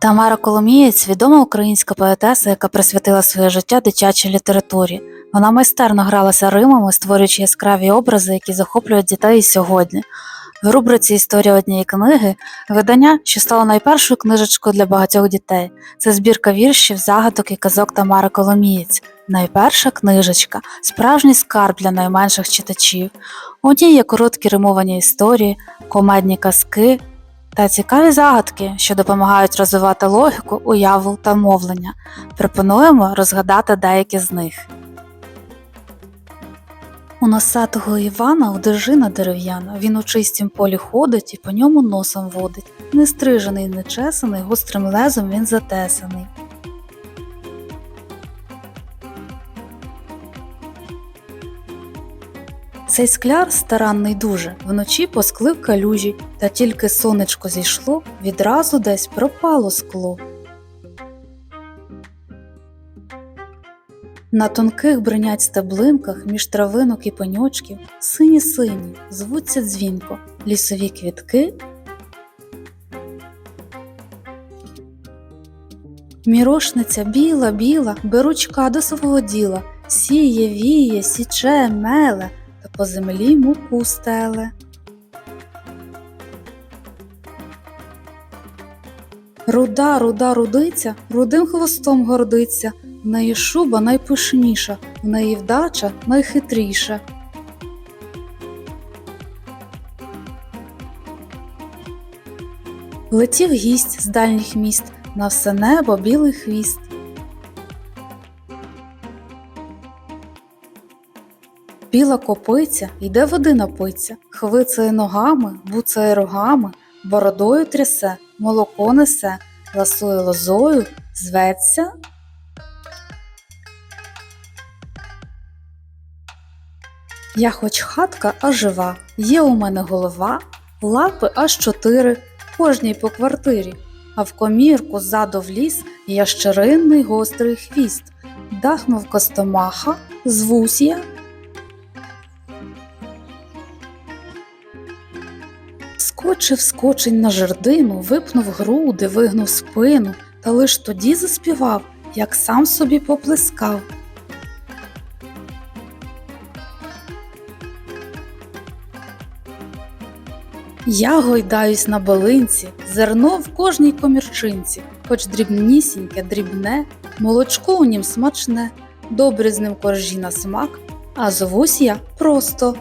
Тамара Коломієць відома українська поетеса, яка присвятила своє життя дитячій літературі. Вона майстерно гралася римами, створюючи яскраві образи, які захоплюють дітей і сьогодні. В рубриці Історія однієї книги видання, що стало найпершою книжечкою для багатьох дітей. Це збірка віршів, загадок і казок Тамари Коломієць. Найперша книжечка, справжній скарб для найменших читачів. У ній є короткі римовані історії, комедні казки, та цікаві загадки, що допомагають розвивати логіку, уяву та мовлення. Пропонуємо розгадати деякі з них. У носатого Івана одежина дерев'яна, він у чистім полі ходить і по ньому носом водить. Не стрижений, не гострим лезом він затесаний. Цей скляр старанний дуже, вночі посклив калюжі, та тільки сонечко зійшло, відразу десь пропало скло. На тонких бринять стеблинках між травинок і пеньочків сині сині, звуться дзвінко, лісові квітки. Мірошниця біла, біла, беручка до свого діла, сіє, віє, січе, меле, та по землі муку стеле. Руда, руда рудиця, рудим хвостом гордиться, в неї шуба найпишніша, в неї вдача найхитріша. Летів гість з дальніх міст, на все небо білий хвіст. Біла копиця йде води напиться, хвицає ногами, буцає рогами, бородою трясе, молоко несе, ласує лозою, зветься. Я хоч хатка, а жива, є у мене голова, лапи аж чотири, кожній по квартирі, а в комірку ззаду в ліс ящеринний гострий хвіст, дахнув костомаха, звусь я. Скочив скочень на жердину, випнув груди, вигнув спину, та лиш тоді заспівав, як сам собі поплескав. Я гойдаюсь на балинці, зерно в кожній комірчинці, хоч дрібнісіньке, дрібне, молочко у нім смачне, добре з ним коржі на смак, а зовусь я просто